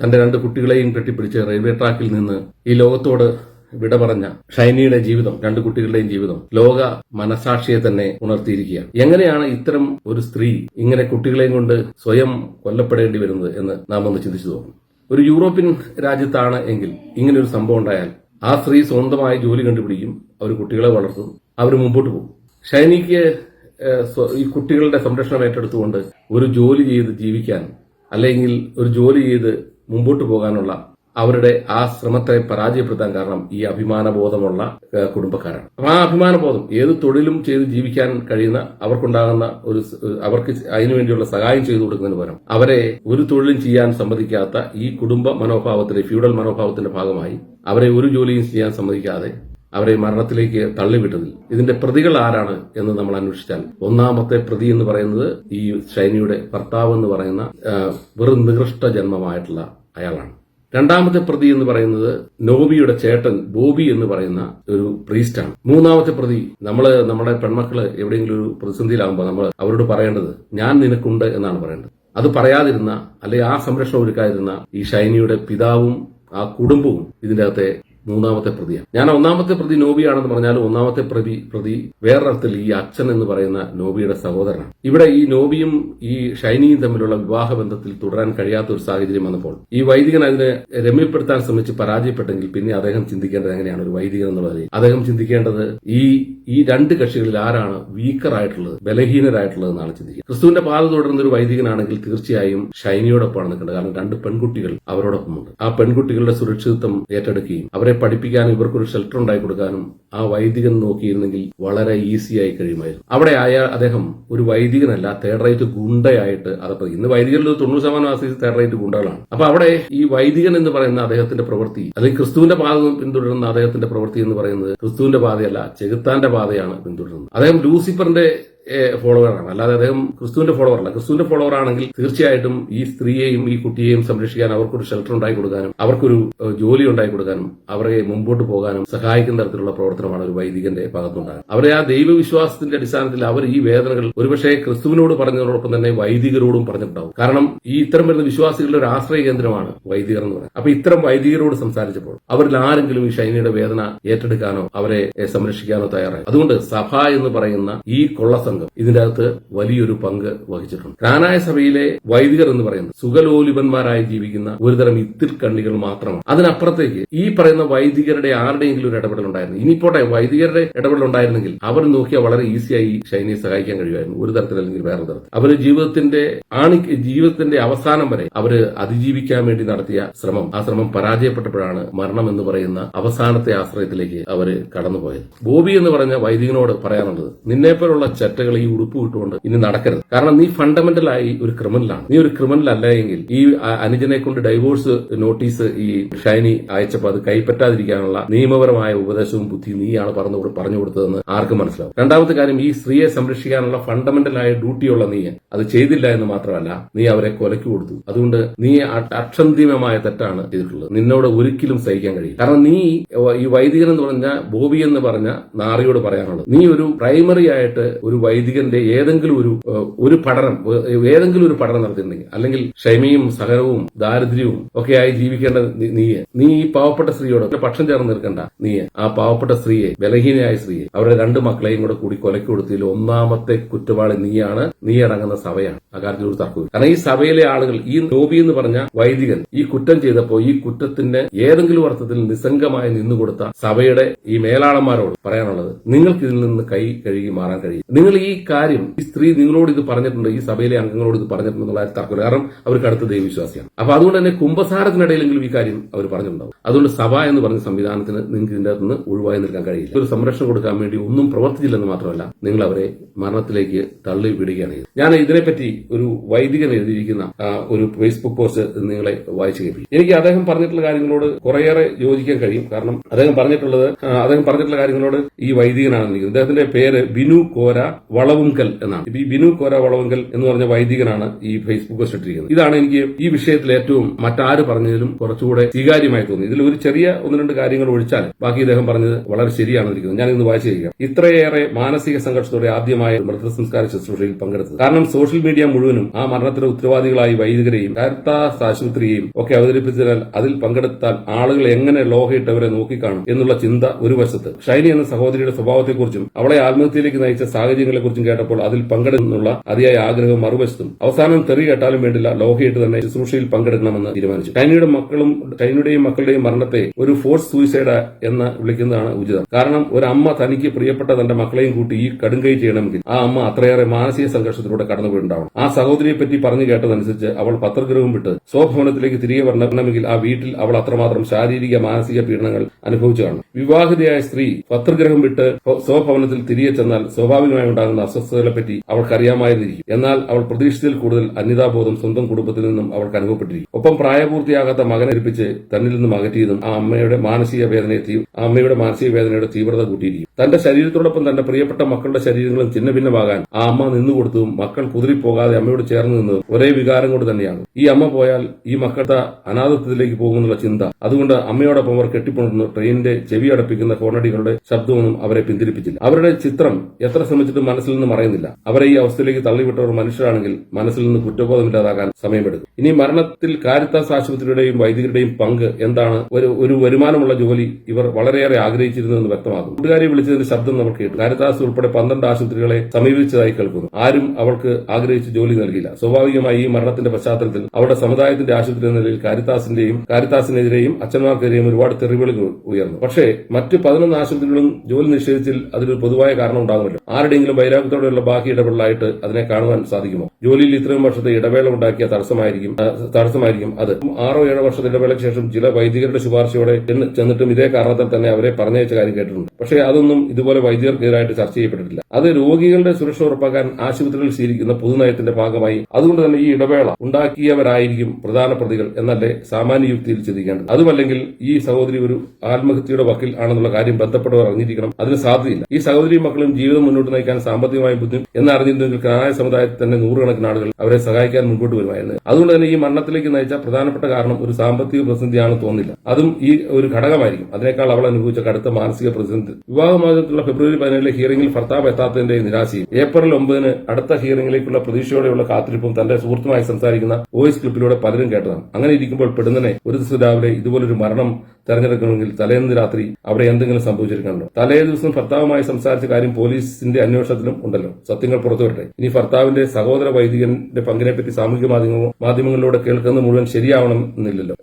തന്റെ രണ്ട് കുട്ടികളെയും കെട്ടിപ്പിടിച്ച് റെയിൽവേ ട്രാക്കിൽ നിന്ന് ഈ ലോകത്തോട് വിട പറഞ്ഞ ഷൈനിയുടെ ജീവിതം രണ്ട് കുട്ടികളുടെയും ജീവിതം ലോക മനസാക്ഷിയെ തന്നെ ഉണർത്തിയിരിക്കുകയാണ്. എങ്ങനെയാണ് ഇത്തരം ഒരു സ്ത്രീ ഇങ്ങനെ കുട്ടികളെയും കൊണ്ട് സ്വയം കൊല്ലപ്പെടേണ്ടി വരുന്നത് എന്ന് നാം ഒന്ന് ചിന്തിച്ചു നോക്കും ഒരു യൂറോപ്യൻ രാജ്യത്താണ് എങ്കിൽ ഇങ്ങനെ ഒരു സംഭവം ഉണ്ടായാൽ ആ സ്ത്രീ സ്വന്തമായി ജോലി കണ്ടുപിടിക്കും അവർ കുട്ടികളെ വളർത്തും അവർ മുമ്പോട്ട് പോകും. ഷൈനിക്ക് ഈ കുട്ടികളുടെ സംരക്ഷണം ഏറ്റെടുത്തുകൊണ്ട് ഒരു ജോലി ചെയ്ത് ജീവിക്കാൻ അല്ലെങ്കിൽ ഒരു ജോലി ചെയ്ത് മുമ്പോട്ട് പോകാനുള്ള അവരുടെ ആ ശ്രമത്തെ പരാജയപ്പെടുത്താൻ കാരണം ഈ അഭിമാനബോധമുള്ള കുടുംബക്കാരാണ്. അപ്പൊ ആ അഭിമാനബോധം ഏത് തൊഴിലും ചെയ്ത് ജീവിക്കാൻ കഴിയുന്ന അവർക്കുണ്ടാകുന്ന ഒരു അവർക്ക് അതിനുവേണ്ടിയുള്ള സഹായം ചെയ്തു കൊടുക്കുന്നതിന് പകരം അവരെ ഒരു തൊഴിലും ചെയ്യാൻ സമ്മതിക്കാത്ത ഈ കുടുംബ മനോഭാവത്തിന്റെ ഫ്യൂഡൽ മനോഭാവത്തിന്റെ ഭാഗമായി അവരെ ഒരു ജോലിയും ചെയ്യാൻ സമ്മതിക്കാതെ അവരെ മരണത്തിലേക്ക് തള്ളിവിട്ടതിൽ. ഇതിന്റെ പ്രതികൾ ആരാണ് എന്ന് നമ്മൾ അന്വേഷിച്ചാൽ ഒന്നാമത്തെ പ്രതി എന്ന് പറയുന്നത് ഈ ഷൈനിയുടെ ഭർത്താവ് എന്ന് പറയുന്ന വെറും നികൃഷ്ട ജന്മമായിട്ടുള്ള അയാളാണ്. രണ്ടാമത്തെ പ്രതി എന്ന് പറയുന്നത് നോബിയുടെ ചേട്ടൻ ബോബി എന്ന് പറയുന്ന ഒരു പ്രീസ്റ്റാണ്. മൂന്നാമത്തെ പ്രതി നമ്മൾ നമ്മുടെ പെൺമക്കൾ എവിടെയെങ്കിലും ഒരു പ്രതിസന്ധിയിലാകുമ്പോൾ നമ്മൾ അവരോട് പറയേണ്ടത് ഞാൻ നിനക്കുണ്ട് എന്നാണ് പറയേണ്ടത്. അത് പറയാതിരുന്ന അല്ലെ ആ സംരക്ഷണം ഒരുക്കാതിരുന്ന ഈ ഷൈനിയുടെ പിതാവും ആ കുടുംബവും ഇതിന്റെ അകത്തെ മൂന്നാമത്തെ പ്രതിയാണ്. ഞാൻ ഒന്നാമത്തെ പ്രതി നോബിയാണെന്ന് പറഞ്ഞാൽ ഒന്നാമത്തെ പ്രതി പ്രതി വേറൊരർത്ഥത്തിൽ ഈ അച്ഛൻ എന്ന് പറയുന്ന നോബിയുടെ സഹോദരനാണ്. ഇവിടെ ഈ നോബിയും ഈ ഷൈനിയും തമ്മിലുള്ള വിവാഹ ബന്ധത്തിൽ തുടരാൻ കഴിയാത്ത ഒരു സാഹചര്യം വന്നപ്പോൾ ഈ വൈദികൻ അതിനെ രമ്യപ്പെടുത്താൻ ശ്രമിച്ച് പരാജയപ്പെട്ടെങ്കിൽ പിന്നെ അദ്ദേഹം ചിന്തിക്കേണ്ടത് എങ്ങനെയാണ്? ഒരു വൈദികൻ എന്നുള്ളത് അദ്ദേഹം ചിന്തിക്കേണ്ടത് ഈ ഈ രണ്ട് കക്ഷികളിൽ ആരാണ് വീക്കർ ആയിട്ടുള്ളത് ബലഹീനരായിട്ടുള്ളത് എന്നാണ് ചിന്തിക്കുക. ക്രിസ്തുവിന്റെ പാത തുടരുന്ന ഒരു വൈദികനാണെങ്കിൽ തീർച്ചയായും ഷൈനിയോടൊപ്പമാണ് നിൽക്കേണ്ടത്. കാരണം രണ്ട് പെൺകുട്ടികൾ അവരോടൊപ്പമുണ്ട്. ആ പെൺകുട്ടികളുടെ സുരക്ഷിതത്വം ഏറ്റെടുക്കുകയും അവരെ പഠിപ്പിക്കാനും ഇവർക്കൊരു ഷെൽട്ടർ ഉണ്ടായി കൊടുക്കാനും ആ വൈദികൻ നോക്കിയിരുന്നെങ്കിൽ വളരെ ഈസി ആയി കഴിയുമായിരുന്നു. അവിടെ ആയ അദ്ദേഹം ഒരു വൈദികനല്ല തേർഡ് റൈറ്റ് ഗുണ്ടയായിട്ട് അതപ്പോ ഇന്ന് വൈദികരിൽ തൊണ്ണൂറ് ശതമാനം ആശ്രയിച്ച് തേർഡ് റൈറ്റ് ഗുണ്ടകളാണ്. അപ്പൊ അവിടെ ഈ വൈദികൻ എന്ന് പറയുന്ന അദ്ദേഹത്തിന്റെ പ്രവൃത്തി അല്ലെങ്കിൽ ക്രിസ്തുവിന്റെ പാത പിന്തുടരുന്ന അദ്ദേഹത്തിന്റെ പ്രവൃത്തി എന്ന് പറയുന്നത് ക്രിസ്തുവിന്റെ പാതയല്ല ചെകുത്താന്റെ പാതയാണ് പിന്തുടരുന്നത്. അദ്ദേഹം ലൂസിഫറിന്റെ ഫോളോവറാണ്. അല്ലാതെ അദ്ദേഹം ക്രിസ്തുവിന്റെ ഫോളോവർ അല്ല ക്രിസ്തുവിന്റെ ഫോളോവർ ആണെങ്കിൽ തീർച്ചയായിട്ടും ഈ സ്ത്രീയെയും ഈ കുട്ടിയെയും സംരക്ഷിക്കാൻ അവർക്കൊരു ഷെൽട്ടർ ഉണ്ടായി കൊടുക്കാനും അവർക്കൊരു ജോലി ഉണ്ടായി കൊടുക്കാനും അവരെ മുമ്പോട്ട് പോകാനും സഹായിക്കുന്ന തരത്തിലുള്ള പ്രവർത്തനമാണ് ഒരു വൈദികന്റെ ഭാഗത്തുണ്ടാകുന്നത്. അവരെ ആ ദൈവവിശ്വാസത്തിന്റെ അടിസ്ഥാനത്തിൽ അവർ ഈ വേദനകൾ ഒരുപക്ഷെ ക്രിസ്തുവിനോട് പറഞ്ഞതോടൊപ്പം തന്നെ വൈദികരോടും പറഞ്ഞിട്ടുണ്ടാവും. കാരണം ഈ ഇത്തരം വരുന്ന വിശ്വാസികളുടെ ഒരു ആശ്രയ കേന്ദ്രമാണ് വൈദികർ എന്ന് പറയുന്നത്. അപ്പൊ ഇത്തരം വൈദികരോട് സംസാരിച്ചപ്പോൾ അവരിൽ ആരെങ്കിലും ഈ ശൈനിയുടെ വേദന ഏറ്റെടുക്കാനോ അവരെ സംരക്ഷിക്കാനോ തയ്യാറായി. അതുകൊണ്ട് സഭ എന്ന് പറയുന്ന ഈ കൊള്ളസംഘം ഇതിന്റെ അകത്ത് വലിയൊരു പങ്ക് വഹിച്ചിട്ടുണ്ട്. കാനായ സഭയിലെ വൈദികർ എന്ന് പറയുന്നത് സുഖലോലിപന്മാരായി ജീവിക്കുന്ന ഒരുതരം ഇത്തിൽ കണ്ണികൾ മാത്രമാണ്. അതിനപ്പുറത്തേക്ക് ഈ പറയുന്ന വൈദികരുടെ ആരുടെയെങ്കിലും ഒരു ഇടപെടൽ ഉണ്ടായിരുന്നു? ഇനിയിപ്പോട്ടെ വൈദികരുടെ ഇടപെടൽ ഉണ്ടായിരുന്നെങ്കിൽ അവർ നോക്കിയാൽ വളരെ ഈസിയായി ഷൈനിയെ സഹായിക്കാൻ കഴിയുമായിരുന്നു. ഒരു തരത്തിൽ അല്ലെങ്കിൽ വേറെ തരത്തിൽ. അവർ ജീവിതത്തിന്റെ ആണി ജീവിതത്തിന്റെ അവസാനം വരെ അവർ അതിജീവിക്കാൻ വേണ്ടി നടത്തിയ ശ്രമം. ആ ശ്രമം പരാജയപ്പെട്ടപ്പോഴാണ് മരണം എന്ന് പറയുന്ന അവസാനത്തെ ആശ്രയത്തിലേക്ക് അവർ കടന്നുപോയത്. ബോബി എന്ന് പറഞ്ഞ വൈദികനോട് പറയാനുള്ളത് നിന്നെപ്പോലുള്ള ചെറ്റകൾ ഈ ഉടുപ്പ് വിട്ടുകൊണ്ട് ഇനി നടക്കരുത്. കാരണം നീ ഫണ്ടമെന്റൽ ആയി ഒരു ക്രിമിനലാണ് നീ ഒരു ക്രിമിനൽ അല്ല എങ്കിൽ ഈ അനുജനെ കൊണ്ട് ഡൈവോഴ്സ് നോട്ടീസ് ഈ ഷൈനി അയച്ചപ്പോൾ അത് കൈപ്പറ്റാതിരിക്കാനുള്ള നിയമപരമായ ഉപദേശവും ബുദ്ധിയും നീയാണ് പറഞ്ഞു പറഞ്ഞു കൊടുത്തതെന്ന് ആർക്കും മനസ്സിലാവും. രണ്ടാമത്തെ കാര്യം ഈ സ്ത്രീയെ സംരക്ഷിക്കാനുള്ള ഫണ്ടമെന്റൽ ആയ ഡ്യൂട്ടിയുള്ള നീ അത് ചെയ്തില്ല എന്ന് മാത്രമല്ല നീ അവരെ കൊലയ്ക്ക് കൊടുത്തു. അതുകൊണ്ട് നീ അക്ഷന്തിമമായ തെറ്റാണ് ചെയ്തിട്ടുള്ളത്. നിന്നോട് ഒരിക്കലും സഹിക്കാൻ കഴിയും കാരണം നീ ഈ വൈദികൻ എന്ന് പറഞ്ഞ ബോബി എന്ന് പറഞ്ഞ നാറിയോട് പറയാനുള്ളത് നീ ഒരു പ്രൈമറി ആയിട്ട് ഒരു വൈദികന്റെ ഏതെങ്കിലും ഒരു ഒരു പഠനം ഏതെങ്കിലും ഒരു പഠനം നടത്തിയിട്ടുണ്ടെങ്കിൽ അല്ലെങ്കിൽ ക്ഷമയും സഹനവും ദാരിദ്ര്യവും ഒക്കെ ആയി ജീവിക്കേണ്ട നീ- നീ ഈ പാവപ്പെട്ട സ്ത്രീയോട് പക്ഷം ചേർന്ന് നിൽക്കണ്ട നീ ആ പാവപ്പെട്ട സ്ത്രീയെ ബലഹീനയായ സ്ത്രീയെ അവരുടെ രണ്ട് മക്കളെയും കൂടെ കൂടി കൊലയ്ക്ക് കൊടുത്തതിൽ ഒന്നാമത്തെ കുറ്റവാളി നീയാണ് നീ അടങ്ങുന്ന സഭയാണ്. ആ കാര്യത്തിൽ ഒരു തർക്കവും കാരണം ഈ സഭയിലെ ആളുകൾ ഈ നോബി എന്ന് പറഞ്ഞ വൈദികൻ ഈ കുറ്റം ചെയ്തപ്പോൾ ഈ കുറ്റത്തിന്റെ ഏതെങ്കിലും അർത്ഥത്തിൽ നിസ്സംഗമായി നിന്നുകൊടുത്ത സഭയുടെ ഈ മേലാളന്മാരോട് പറയാനുള്ളത് നിങ്ങൾക്ക് ഇതിൽ നിന്ന് കൈ കഴുകി മാറാൻ കഴിയും നിങ്ങൾ ഈ കാര്യം ഈ സ്ത്രീ നിങ്ങളോട് ഇത് പറഞ്ഞിട്ടുണ്ട് ഈ സഭയിലെ അംഗങ്ങളോട് ഇത് പറഞ്ഞിട്ടുണ്ടെന്നുള്ള തർക്കമില്ല. കാരണം അവർക്ക് അടുത്ത ദൈവവിശ്വാസിയാണ്. അപ്പൊ അതുകൊണ്ട് തന്നെ കുംഭസാരത്തിനിടയിലെങ്കിലും ഈ കാര്യം അവർ പറഞ്ഞിട്ടുണ്ടാവും. അതുകൊണ്ട് സഭ എന്ന് പറഞ്ഞ സംവിധാനത്തിന് നിങ്ങൾക്ക് ഇതിന്റെ അകത്ത് നിന്ന് ഒഴിവായി നിൽക്കാൻ കഴിയില്ല. ഒരു സംരക്ഷണം കൊടുക്കാൻ വേണ്ടി ഒന്നും പ്രവർത്തിച്ചില്ലെന്ന് മാത്രമല്ല നിങ്ങൾ അവരെ മരണത്തിലേക്ക് തള്ളി വിടുകയാണ് ഞാൻ ഇതിനെപ്പറ്റി ഒരു വൈദികൻ എഴുതിയിരിക്കുന്ന ഒരു ഫേസ്ബുക്ക് പോസ്റ്റ് നിങ്ങളെ വായിച്ചു കേൾപ്പിക്കും. എനിക്ക് അദ്ദേഹം പറഞ്ഞിട്ടുള്ള കാര്യങ്ങളോട് കുറേയേറെ യോജിക്കാൻ കഴിയും. കാരണം അദ്ദേഹം പറഞ്ഞിട്ടുള്ളത് അദ്ദേഹം പറഞ്ഞിട്ടുള്ള കാര്യങ്ങളോട് ഈ വൈദികനാണ് അദ്ദേഹത്തിന്റെ പേര് ബിനു കോര വളവുങ്കൽ എന്നാണ്. ഇപ്പൊ ഈ ബിനു കോര വളവുങ്കൽ എന്ന് പറഞ്ഞ വൈദികനാണ് ഈ ഫേസ്ബുക്ക് പോസ്റ്റ് ഇട്ടിരിക്കുന്നത്. ഇതാണ് എനിക്ക് ഈ വിഷയത്തിൽ ഏറ്റവും മറ്റാര് പറഞ്ഞതിലും കുറച്ചുകൂടെ സ്വീകാര്യമായി തോന്നി ഇതിൽ ഒരു ചെറിയ ഒന്ന് രണ്ട് കാര്യങ്ങൾ ഒഴിച്ചാൽ ബാക്കി ഇദ്ദേഹം പറഞ്ഞത് വളരെ ശരിയാണ് ഇരിക്കുന്നത് ഞാൻ ഇന്ന് വായിച്ചു കഴിക്കാം. ഇത്രയേറെ മാനസിക സംഘർഷത്തോടെ ആദ്യമായ മൃതസംസ്കാര ശുശ്രൂഷയിൽ പങ്കെടുത്തത്. കാരണം സോഷ്യൽ മീഡിയ മുഴുവനും ആ മരണത്തിന് ഉത്തരവാദികളായി വൈദികരെയും കാരിത്താസ് ആശുപത്രിയെയും ഒക്കെ അവതരിപ്പിച്ചതിനാൽ അതിൽ പങ്കെടുത്താൽ ആളുകൾ എങ്ങനെ ലോഹയിട്ടവരെ നോക്കിക്കാണും എന്നുള്ള ചിന്ത ഒരു വശത്ത്. ഷൈനി എന്ന സഹോദരിയുടെ സ്വഭാവത്തെക്കുറിച്ചും അവളെ ആത്മഹത്യയിലേക്ക് നയിച്ച സാഹചര്യങ്ങളെക്കുറിച്ചും കേട്ടപ്പോൾ അതിൽ പങ്കെടുക്കുന്നുള്ള അതിയായ ആഗ്രഹം മറുവശത്തും അവസാനം തെറി കേട്ടാലും വേണ്ടില്ല ലോഹയിട്ട് തന്നെ ശുശ്രൂഷയിൽ പങ്കെടുക്കണമെന്ന് തീരുമാനിച്ചു. ചൈനയുടെ മക്കളും ചൈനയുടെയും മക്കളുടെയും മരണത്തെ ഒരു ഫോഴ്സ് സൂയിസൈഡ് എന്ന് വിളിക്കുന്നതാണ് ഉചിതം. കാരണം ഒരു അമ്മ തനിക്ക് പ്രിയപ്പെട്ട തന്റെ മക്കളെയും കൂട്ടി ഈ കടുങ്കൈ ചെയ്യണമെങ്കിൽ ആ അമ്മ അത്രയേറെ മാനസിക സംഘർഷത്തിലൂടെ കടന്നുപോയിട്ടുണ്ടാവണം. ആ സഹോദരിയെ പറ്റി പറഞ്ഞു കേട്ടതനുസരിച്ച് അവൾ പത്രഗ്രഹം വിട്ട് സ്വഭവനത്തിലേക്ക് തിരികെ വരണമെങ്കിൽ ആ വീട്ടിൽ അവൾ അത്രമാത്രം ശാരീരിക മാനസിക പീഡനങ്ങൾ അനുഭവിച്ചു കാണും വിവാഹിതയായ സ്ത്രീ പത്രഗ്രഹം വിട്ട് സ്വഭവനത്തിൽ തിരികെ ചെന്നാൽ സ്വാഭാവികമായി ഉണ്ടാകുന്ന അസ്വസ്ഥതകളെ പറ്റി അവൾക്ക് അറിയാമായിരുന്നിരിക്കും. എന്നാൽ അവൾ പ്രതീക്ഷിച്ചതിൽ കൂടുതൽ അന്യതാബോധം സ്വന്തം കുടുംബത്തിൽ നിന്നും അവൾക്ക് അനുഭവപ്പെട്ടിരിക്കും. ഒപ്പം പ്രായപൂർത്തിയാകാത്ത മകനെ ഏൽപ്പിച്ച് തന്നിൽ നിന്നും അകറ്റിയതും ആ അമ്മയുടെ മാനസിക വേദനയെ ആ അമ്മയുടെ മാനസിക വേദനയുടെ തീവ്രത കൂട്ടിയിരിക്കും. തന്റെ ശരീരത്തോടൊപ്പം തന്റെ പ്രിയപ്പെട്ട മക്കളുടെ ശരീരങ്ങളും ചിന്ന ഭിന്നമാകാൻ ആ അമ്മ നിന്നുകൊടുത്തതും മക്കൾ കുതിരിപ്പോകാതെ അമ്മയോട് ചേർന്ന് നിന്നതും ഒരേ വികാരം കൊണ്ട് തന്നെയാണ്. ഈ അമ്മ പോയാൽ ഈ മക്കളുടെ അനാഥത്വത്തിലേക്ക് പോകുമെന്നുള്ള ചിന്ത. അതുകൊണ്ട് അമ്മയോടൊപ്പം അവർ കെട്ടിപ്പുണർന്നു ട്രെയിനിന്റെ ചെവി അടപ്പിക്കുന്ന കോണടികളുടെ ശബ്ദമൊന്നും അവരെ പിന്തിരിപ്പിച്ചില്ല. അവരുടെ ചിത്രം എത്ര ശ്രമിച്ചിട്ടും മനസ്സിൽ നിന്ന് മറയുന്നില്ല. അവരെ ഈ അവസ്ഥയിലേക്ക് തള്ളിവിട്ടവർ മനുഷ്യരാണെങ്കിൽ മനസ്സിൽ നിന്ന് കുറ്റബോധമില്ലാതാകാൻ സമയമെടുക്കും. ഇനി മരണത്തിൽ കാരിത്താസ് ആശുപത്രിയുടെയും വൈദികരുടെയും പങ്ക് എന്താണ്? ഒരു ഒരു വരുമാനമുള്ള ജോലി ഇവർ വളരെയേറെ ആഗ്രഹിച്ചിരുന്നുവെന്ന് വ്യക്തമാകും. കൂട്ടുകാരെ വിളിച്ചതിന്റെ ശബ്ദം നമ്മൾ കേട്ടു. കാരിത്താസ് ഉൾപ്പെടെ പന്ത്രണ്ട് ആശുപത്രികളെ സമീപിച്ചതായി കേൾക്കുന്നു. ആരും അവൾക്ക് ആഗ്രഹിച്ച് ജോലി നൽകിയില്ല. സ്വാഭാവികമായി ഈ മരണത്തിന്റെ പശ്ചാത്തലത്തിൽ അവരുടെ സമുദായത്തിന്റെ ആശുപത്രി എന്ന നിലയിൽ കാരിത്താസിന്റെയും കാരിത്താസിനെതിരെയും അച്ഛന്മാർക്കെതിരെയും ഒരുപാട് തെറിവിളികൾ ഉയർന്നു. പക്ഷേ മറ്റ് പതിനൊന്ന് ആശുപത്രികളും ജോലി നിഷേധിച്ചിൽ അതിലൊരു പൊതുവായ കാരണം ഉണ്ടാകുമല്ലോ. ആരുടെയെങ്കിലും വൈരാഗ്യത്തോടെയുള്ള ബാക്കി ഇടപെടലായിട്ട് അതിനെ കാണുവാൻ സാധിക്കുമോ? ജോലിയിൽ ഇത്രയും വർഷത്തെ ഇടവേള ഉണ്ടാക്കിയ തടസ്സമായിരിക്കും തടസ്സമായിരിക്കും അത്. ആറോ ഏഴോ വർഷത്തെ ഇടവേളയ്ക്ക് ശേഷം ചില വൈദികരുടെ ശുപാർശയോടെ ചെന്നിട്ടും ഇതേ കാരണത്താൽ തന്നെ അവരെ പറഞ്ഞയച്ച കാര്യം കേട്ടിട്ടുണ്ട്. പക്ഷേ അതൊന്നും ഇതുപോലെ വൈദികർക്കെതിരായിട്ട് ചർച്ച ചെയ്യപ്പെട്ടിട്ടില്ല. അത് രോഗികളുടെ സുരക്ഷ ഉറപ്പാക്കാൻ ആശുപത്രികളിൽ സ്വീകരിക്കുന്ന പൊതുനയത്തിന്റെ ഭാഗമായി അതുകൊണ്ട് തന്നെ ഈ ഇടവേള ഉണ്ടാക്കിയവരായിരിക്കും പ്രധാന പ്രതികൾ എന്നല്ലേ സാമാന്യ യുക്തിയിൽ ചിന്തിക്കേണ്ടത്. അതുമല്ലെങ്കിൽ ഈ സഹോദരി ഒരു ആത്മഹത്യയുടെ വക്കിൽ ആണെന്നുള്ള കാര്യം ബന്ധപ്പെട്ടവർ അറിഞ്ഞിരിക്കണം. അതിന് സാധ്യതയില്ല. ഈ സഹോദരി മക്കളും ജീവിതം മുന്നോട്ട് നയിക്കാൻ സാമ്പത്തികമായി ബുദ്ധിമുട്ട് എന്നറിഞ്ഞിരുന്നെങ്കിൽ കനായ സമുദായത്തിൽ തന്നെ നൂറുകണക്കിന് ആളുകൾ അവരെ സഹായിക്കാൻ മുൻപോട്ട് വരുമായിരുന്നു. അതുകൊണ്ട് തന്നെ ഈ മരണത്തിലേക്ക് നയിച്ച പ്രധാനപ്പെട്ട കാരണം ഒരു സാമ്പത്തിക പ്രതിസന്ധിയാണ് തോന്നില്ല അതും ഈ ഒരു ഘടകമായിരിക്കും. അതിനേക്കാൾ അവൾ അനുഭവിച്ച കടുത്ത മാനസിക പ്രതിസന്ധി. വിവാഹമോചനത്തിലുള്ള ഫെബ്രുവരി പതിനേഴിലെ ഹിയറിംഗിൽ ഭർത്താവ് എത്താത്തതിന്റെ നിരാശയും ഏപ്രിൽ ഒമ്പതിന് അടുത്ത ഹിയറിംഗിലേക്കുള്ള പ്രതീക്ഷയോടെയുള്ള കാത്തിരിപ്പും തന്റെ സുഹൃത്തുമായി സംസാരിക്കുന്ന വോയിസ് ക്ലിപ്പിലൂടെ പലരും കേട്ടതാണ്. അങ്ങനെ ഇരിക്കുമ്പോൾ പെടുന്നനെ ഒരു ദിവസം രാവിലെ ഇതുപോലൊരു മരണം തെരഞ്ഞെടുക്കണമെങ്കിൽ തലേന്ന് രാത്രി അവിടെ എന്തെങ്കിലും സംഭവിച്ചിരിക്കണമല്ലോ. തലേ ദിവസം ഭർത്താവുമായി സംസാരിച്ച കാര്യം പോലീസിന്റെ അന്വേഷണത്തിലും ഉണ്ടല്ലോ. സത്യങ്ങൾ പുറത്തു വരട്ടെ. ഇനി ഭർത്താവിന്റെ സഹോദര വൈദികന്റെ പങ്കിനെപ്പറ്റി സാമൂഹിക മാധ്യമങ്ങൾ മാധ്യമങ്ങളിലൂടെ കേൾക്കുന്നത് മുഴുവൻ ശരിയാവണം എന്നില്ലല്ലോ.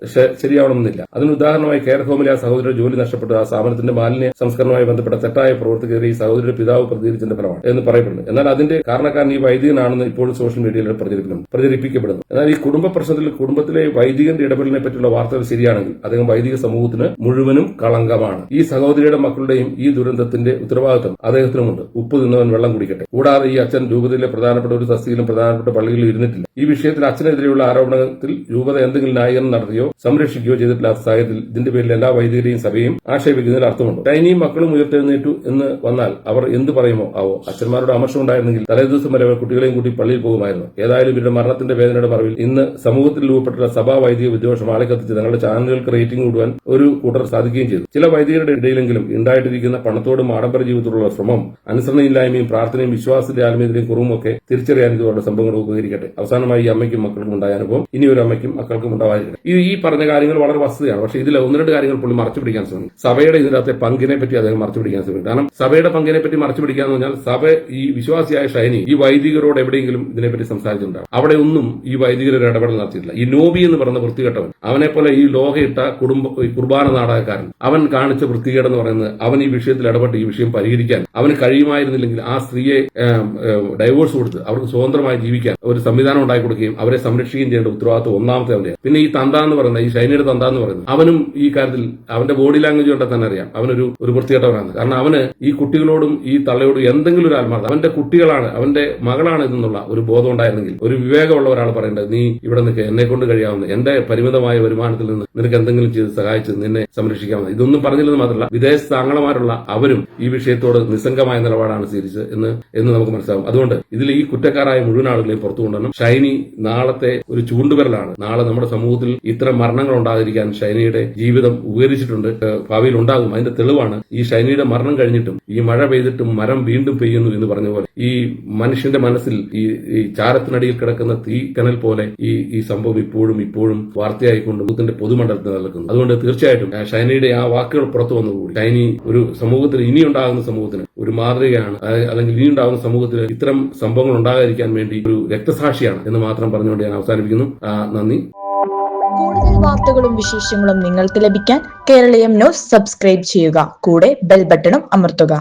ശരിയാവണമെന്നില്ല. അതിന് ഉദാഹരണമായി കെയർ ഹോമിലെ ആ സഹോദര ജോലി നഷ്ടപ്പെട്ടു. ആ സ്ഥാപനത്തിന്റെ മാലിന്യ സംസ്കരണവുമായി ബന്ധപ്പെട്ട തെറ്റായ പ്രവർത്തകരെ ഈ സഹോദരിയുടെ പിതാവ് പ്രതികരിച്ചതിന്റെ ഫലമാണ് എന്ന് പറയപ്പെടുന്നു എന്നാൽ അതിന്റെ കാരണക്കാരൻ ഈ വൈദികനാണെന്ന് ഇപ്പോഴും സോഷ്യൽ മീഡിയയിൽ പ്രചരിപ്പിക്കുന്നു പ്രചരിപ്പിക്കപ്പെടുന്നു. എന്നാൽ ഈ കുടുംബ പ്രശ്നത്തിൽ കുടുംബത്തിലെ വൈദികന്റെ ഇടപെടലിനെ പറ്റിയുള്ള വാർത്തകൾ ശരിയാണെങ്കിൽ അദ്ദേഹം വൈദിക സമൂഹത്തിന് മുഴുവനും കളങ്കമാണ്. ഈ സഹോദരിയുടെ മക്കളുടെയും ഈ ദുരന്തത്തിന്റെ ഉത്തരവാദിത്വം അദ്ദേഹത്തിനുമുണ്ട്. ഉപ്പ് തിന്നവൻ വെള്ളം കുടിക്കട്ടെ. കൂടാതെ ഈ അച്ഛൻ രൂപതയിലെ പ്രധാനപ്പെട്ട ഒരു തസ്തിയിലും പ്രധാനപ്പെട്ട പള്ളികളിൽ ഇരുന്നിട്ടില്ല. ഈ വിഷയത്തിൽ അച്ഛനെതിരെയുള്ള ആരോപണത്തിൽ രൂപത എന്തെങ്കിലും ന്യായീകരണം നടത്തിയോ സംരക്ഷിക്കുകയോ ചെയ്തിട്ടില്ലാത്ത സാഹചര്യത്തിൽ. ഇതിന്റെ പേരിൽ എല്ലാ വൈദികരെയും സഭയും ആക്ഷേപിക്കുന്നതിൽ അർത്ഥമുണ്ട്. ചൈനയും മക്കളും ഉയർത്തെഴുന്നേറ്റു എന്ന് വന്നാൽ അവർ എന്ത് പറയുമോ ആവോ? അച്ഛന്മാരുടെ അമർഷം ഉണ്ടായിരുന്നെങ്കിൽ തലേദിവസം വരെ കുട്ടികളെയും കൂട്ടി പള്ളിയിൽ പോകുമായിരുന്നു. ഏതായാലും ഇവരുടെ മരണത്തിന്റെ വേദനയുടെ മറവിൽ ഇന്ന് സമൂഹത്തിൽ രൂപപ്പെട്ട സഭാ വൈദിക വിദ്വേഷം ആളെ കത്തിച്ച് തങ്ങളുടെ ചാനലുകൾക്ക് റേറ്റിംഗ് കൂടുവാൻ ഒരു കൂട്ടർ സാധിക്കുകയും ചെയ്തു. ചില വൈദികരുടെ ഇടയിലെങ്കിലും ഉണ്ടായിട്ടിരിക്കുന്ന പണത്തോടും ആഡംബര ജീവിതത്തോടുള്ള ശ്രമം അനുസരണയില്ലായ്മയും പ്രാർത്ഥനയും വിശ്വാസത്തിന്റെ ആത്മീയതയും കുറവും ഒക്കെ തിരിച്ചറിയാൻ ഇതുപോലുള്ള സംഭവങ്ങൾ ഉപകരിക്കട്ടെ. അവസാനമായി ഈ അമ്മയ്ക്കും മക്കൾക്കും ഉണ്ടായ അനുഭവം ഇനി ഒരു അമ്മയ്ക്കും മക്കൾക്കും ഉണ്ടാവാതിരിക്കട്ടെ. ഈ ഈ പറഞ്ഞ കാര്യങ്ങൾ വളരെ വസ്തുതയാണ്. പക്ഷേ ഇതിൽ ഒന്ന് രണ്ട് കാര്യങ്ങൾ പുള്ളി മറച്ചു പിടിക്കാൻ ശ്രമിക്കും. സഭയുടെ ഇതിനകത്തെ പങ്കിനെ പറ്റി അദ്ദേഹം മറച്ചു പിടിക്കാൻ ശ്രമിക്കും. കാരണം സഭയുടെ പങ്കിനെ പറ്റി മറച്ചു പിടിക്കാന്ന് പറഞ്ഞാൽ സഭ ഈ വിശ്വാസിയായ ഷൈനി ഈ വൈദികരോട് എവിടെയെങ്കിലും ഇതിനെപ്പറ്റി സംസാരിച്ചിട്ടുണ്ടാകും അവിടെ ഒന്നും ഈ വൈദികർ ഒരു ഇടപെടൽ നടത്തിയിട്ടില്ല. ഈ നോബി എന്ന് പറയുന്ന വൃത്തികെട്ടവൻ അവനെ പോലെ ഈ ലോകയിട്ട കുടുംബ കുർബാന നാടകക്കാരൻ അവൻ കാണിച്ച വൃത്തികേടെന്ന് പറയുന്നത് അവൻ ഈ വിഷയത്തിൽ ഇടപെട്ട് ഈ വിഷയം പരിഹരിക്കാൻ അവന് കഴിയുമായിരുന്നില്ലെങ്കിൽ ആ സ്ത്രീയെ ഡൈവോഴ്സ് കൊടുത്ത് അവർക്ക് സ്വതന്ത്രമായി ജീവിക്കാൻ ഒരു സംവിധാനം ഉണ്ടാക്കി കൊടുക്കുകയും അവരെ സംരക്ഷിക്കുകയും ചെയ്യേണ്ട ഉത്തരവാദിത്വം ഒന്നാമത്തെ അവന്റെ. പിന്നെ ഈ തന്ത എന്ന് പറയുന്ന ഈ ഷൈനയുടെ തന്ത എന്ന് പറയുന്നത് അവനും ഈ കാര്യത്തിൽ അവന്റെ ബോഡി ലാംഗ്വേജ് കണ്ടാൽ തന്നെ അറിയാം. അവനൊരു ഒരു വൃത്തികെട്ടവനാണ്. കാരണം അവന് ഈ കുട്ടികളോടും ഈ തള്ളയോടും എന്തെങ്കിലും ഒരു ആത്മാർത്ഥം അവന്റെ കുട്ടികളാണ് അവന്റെ മകളാണ് ഇതെന്നുള്ള ഒരു ബോധം ഉണ്ടായിരുന്നെങ്കിൽ ഒരു വിവേകമുള്ള ഒരാൾ പറയേണ്ടത് നീ ഇവിടെ നിൽക്കുക എന്നെ കൊണ്ട് കഴിയാവുന്ന എന്റെ പരിമിതമായ വരുമാനത്തിൽ നിന്ന് നിനക്ക് എന്തെങ്കിലും ചെയ്ത് സഹായിച്ച് നിന്നെ സംരക്ഷിക്കാവുന്ന. ഇതൊന്നും പറഞ്ഞില്ലെന്ന് മാത്രമല്ല വിദേശ താങ്കളമാരുള്ള അവരും ഈ വിഷയത്തോട് നിസ്സംഗമായ നിലപാടാണ് സ്വീകരിച്ചത് എന്ന് എന്ന് നമുക്ക് മനസ്സിലാവും. അതുകൊണ്ട് ഇതിൽ ഈ കുറ്റക്കാരായ മുഴുവൻ ആളുകളെയും പുറത്തു ഷൈനി നാളത്തെ ഒരു ചൂണ്ടുവിരലാണ്. നാളെ നമ്മുടെ സമൂഹത്തിൽ ഇത്തരം മരണങ്ങൾ ഉണ്ടാകാതിരിക്കാൻ ഷൈനിയുടെ ജീവിതം ഉപകരിച്ചിട്ടുണ്ട്. ഭാവിയിൽ ഉണ്ടാകും. അതിന്റെ തെളിവാണ് ഈ ഷൈനിയുടെ മരണം കഴിഞ്ഞിട്ടും ഈ മഴ പെയ്തിട്ടും മരം വീണ്ടും പെയ്യുന്നു എന്ന് പറഞ്ഞ പോലെ. ഈ മനുഷ്യന്റെ മനസ്സിൽ ഈ ചാരത്തിനടിയിൽ കിടക്കുന്ന തീ കനൽ പോലെ ഈ ഈ സംഭവം ഇപ്പോഴും ഇപ്പോഴും വാർത്തയായിക്കൊണ്ട് സമൂഹത്തിന്റെ പൊതുമണ്ഡലത്തിൽ നിലനിൽക്കുന്നു. അതുകൊണ്ട് തീർച്ചയായിട്ടും ഷൈനിയുടെ ആ വാക്കുകൾ പുറത്തു വന്നുകൂടി ഷൈനി ഒരു സമൂഹത്തിൽ ഇനി ഉണ്ടാകുന്ന സമൂഹത്തിന് ഒരു മാതൃകയാണ്. അല്ലെങ്കിൽ ഇനി ഉണ്ടാകുന്ന സമൂഹത്തിൽ ഇത്തരം സംഭവങ്ങൾ ഉണ്ടാകാതിരിക്കാൻ വേണ്ടി ഒരു രക്തസാക്ഷിയാണ് എന്ന് മാത്രം പറഞ്ഞുകൊണ്ട് ഞാൻ അവസാനിപ്പിക്കുന്നു. നന്ദി. കൂടുതൽ വാർത്തകളും വിശേഷങ്ങളും നിങ്ങൾക്ക് ലഭിക്കാൻ കേരളീയം ന്യൂസ് സബ്സ്ക്രൈബ് ചെയ്യുക. കൂടെ ബെൽ ബട്ടണും അമർത്തുക.